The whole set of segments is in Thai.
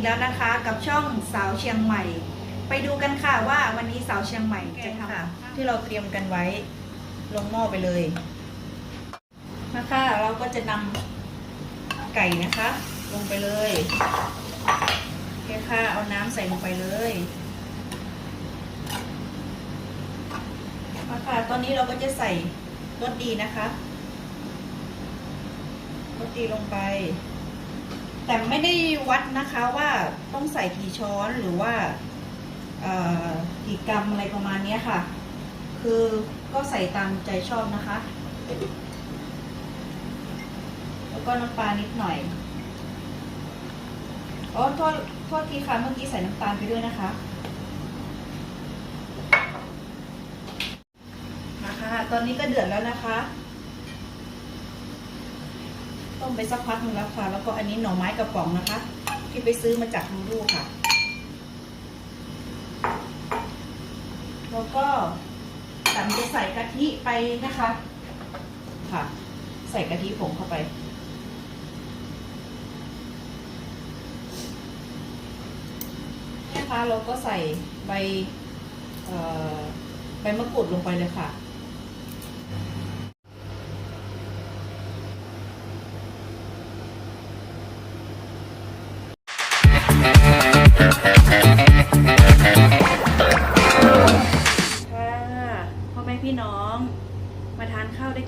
กแล้วนะคะกับช่องสาวเชียงใหม่ ไปดูกันค่ะว่าวันนี้สาวเชียงใหม่จะทำที่เราเตรียมกันไว้ลงหม้อไปเลยนะคะเราก็จะนำไก่นะคะ ลงไปเลยโอเคค่ะเอาน้ำใส่ลงไปเลยมาค่ะตอนนี้เราก็จะใส่รสดีนะคะรสดีลงไป แต่ไม่ได้วัดนะคะว่าต้องใส่กี่ช้อนหรือว่ากี่กรัมอะไรประมาณนี้ค่ะ คือก็ใส่ตามใจชอบนะคะ แล้วก็น้ำปลานิดหน่อยอ๋อโทษโทษทีค่ะเมื่อกี้ใส่น้ำตาลไปด้วยนะคะมาค่ะตอนนี้ก็เดือดแล้วนะคะ ต้มไปสักพักนึงแล้วค่ะ แล้วก็อันนี้หน่อไม้กระป๋องนะคะ ที่ไปซื้อมาจากลูลูค่ะ แล้วก็ตันจะใส่กะทิไปนะคะ ค่ะ ใส่กะทิผงเข้าไปนะคะเราก็ใส่ใบเอ่อใบมะกรูดลงไปเลยค่ะ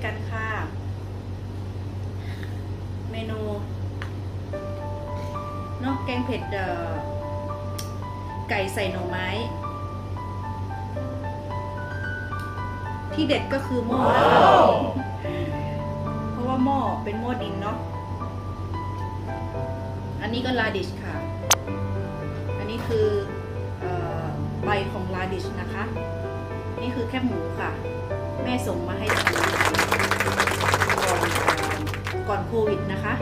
กันค่ะ เมนูเนอกแกงเผ็ดเอ่อไก่ใส่หน่อไม้ ที่เด็ดก็คือหม้อนะคะเพราะว่าหม้อเป็นหม้อดินเนาะอันนี้ก็ลาดิชค่ะ อันนี้คือเออใบของลาดิชนะคะ นี่คือแคบหมูค่ะ แม่ส่งมาให้ทานก่อนก่อนโควิดนะคะ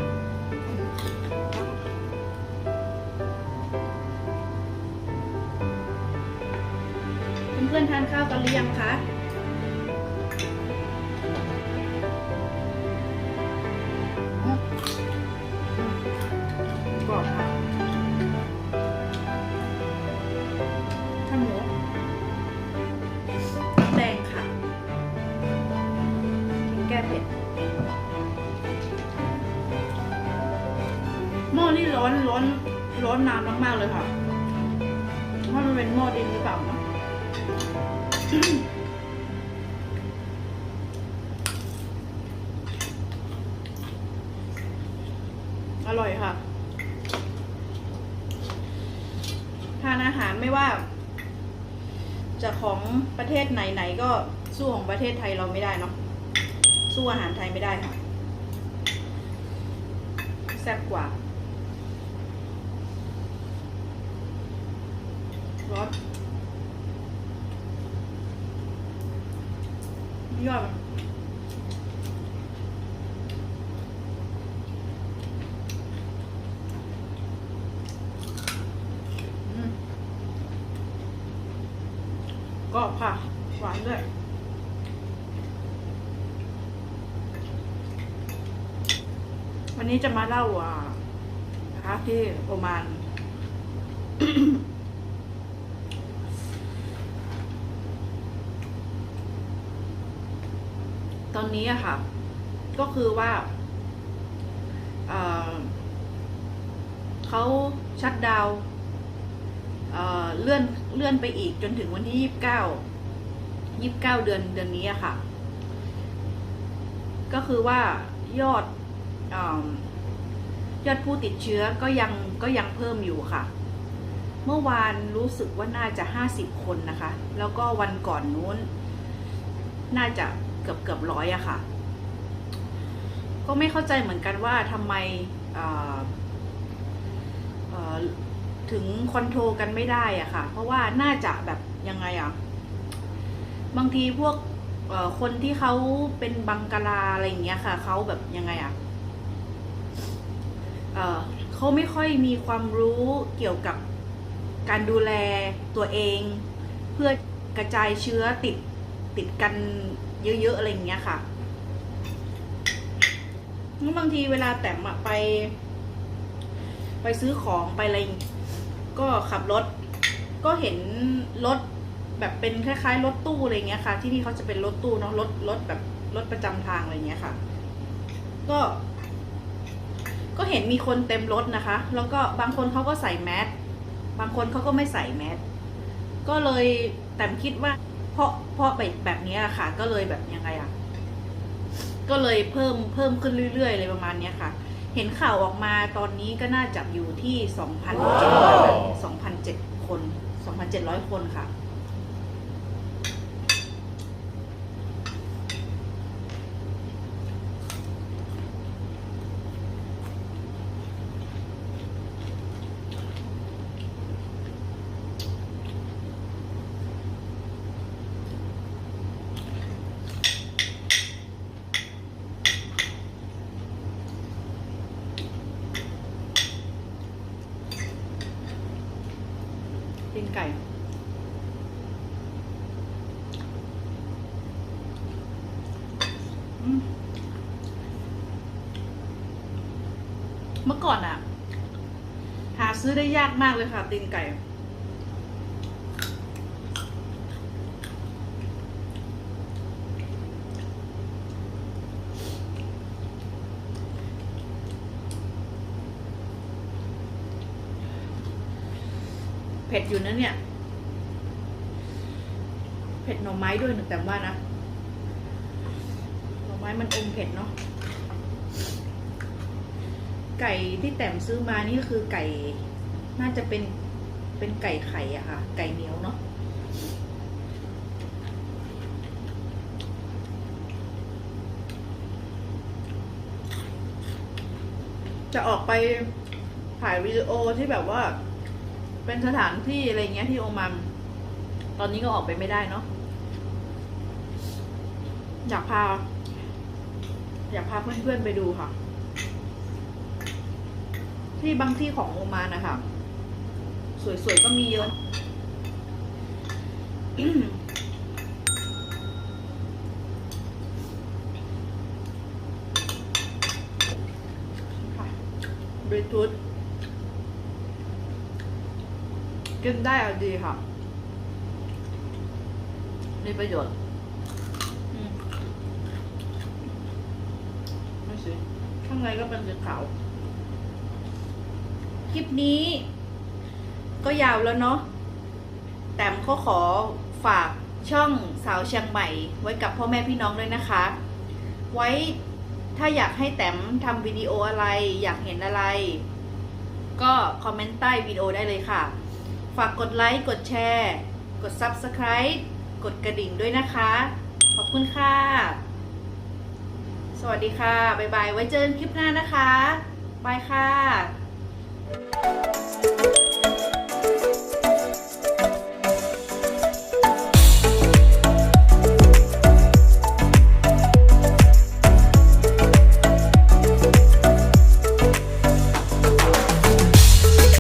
เพื่อนๆทานข้าวกันหรือยังคะ ร้อนร้อนร้อนนานมากๆเลยค่ะเพราะมันเป็นหม้อดินหรือเปล่านะอร่อยค่ะทานอาหารไม่ว่า จะของประเทศไหนๆก็สู้ของประเทศไทยเราไม่ได้เนาะสู้อาหารไทยไม่ได้ค่ะแซ่บกว่า ร้อนยอดมันอืมกรอบค่ะ หวานด้วยวันนี้จะมาเล่าว่านะคะที่โอมาน ตอนนี้อะค่ะ ก็คือว่าเเขาชัดดาวเเลื่อนเลื่อนไปอีกจนถึงวันที่ยี่สิบเก้ายี่สิบเก้าเดือนเดือนนี้อะค่ะ ก็คือว่ายอดออยอดผู้ติดเชื้อก็ยังก็ยังเพิ่มอยู่ค่ะ เมื่อวานรู้สึกว่าน่าจะห้าสิบคนนะคะ แล้วก็วันก่อนนู้น น่าจะ เกือบเกือบร้อยอะค่ะ ก็ไม่เข้าใจเหมือนกันว่าทำไมถึงคอนโทรลกันไม่ได้อะค่ะ เพราะว่าน่าจะแบบยังไงอะบางทีพวกคนที่เขาเป็นบังกลาอะไรอย่างเงี้ยค่ะเขาแบบยังไงอะเออเขาไม่ค่อยมีความรู้เกี่ยวกับการดูแลตัวเอง เพื่อกระจายเชื้อติดติดกัน เยอะ ๆ อะไรอย่างเงี้ยค่ะงั้นบางทีเวลาแต้มไป ไปซื้อของไปอะไรก็ขับรถ ก็เห็นรถแบบเป็นคล้ายๆรถตู้อะไรเงี้ยค่ะ ที่นี่เขาจะเป็นรถตู้เนาะรถรถแบบรถประจำทางอะไรเงี้ยค่ะ ก็ ก็เห็นมีคนเต็มรถนะคะ แล้วก็บางคนเขาก็ใส่แมสบางคนเขาก็ไม่ใส่แมสก็เลยแต่คิดว่า เพราะเพราะแบบแบบเนี้ยค่ะ ก็เลยแบบยังไงอะก็เลยเพิ่มเพิ่มขึ้นเรื่อยๆเลยประมาณเนี้ยค่ะ เห็นข่าวออกมาตอนนี้ก็น่าจะอยู่ที่สองพันเจ็ดว้าวสองพันเจ็ดคนสองพันเจ็ดร้อยคนค่ะ เมื่อก่อนอะหาซื้อได้ยากมากเลยค่ะตีนไก่ เผ็ดอยู่นะเนี่ย เผ็ดหน่อไม้ด้วยหนึ่งแต่ว่านะ หน่อไม้มันอมเผ็ดเนาะ ไก่ที่แต้มซื้อมานี่ก็คือไก่ น่าจะเป็นเป็นไก่ไข่อะค่ะ ไก่เหนียวเนาะจะออกไปถ่ายวิดีโอที่แบบว่า เป็นสถานที่อะไรเงี้ยที่โอมัน ตอนนี้ก็ออกไปไม่ได้เนาะอยากพา อยากพาเพื่อนๆไปดูค่ะ ที่บางที่ของโอมานนะคะสวยๆก็มีเยอะค่ะบลูทูธกินได้เอาดีค่ะ มีประโยชน์อืมไม่สิข้างในก็เป็นสีขาว คลิปนี้ ก็ยาวแล้วเนาะแต่มเขาขอฝากช่องสาวเชียงใหม่ ไว้กับพ่อแม่พี่น้องด้วยนะคะ ไว้ถ้าอยากให้แต้มทำวิดีโออะไร อยากเห็นอะไร ก็คอมเมนต์ใต้วิดีโอได้เลยค่ะ ฝากกดไลค์กดแชร์ กด Subscribe กดกระดิ่งด้วยนะคะ ขอบคุณค่ะ สวัสดีค่ะ บ๊ายบาย ไว้เจอกันคลิปหน้านะคะ บายค่ะ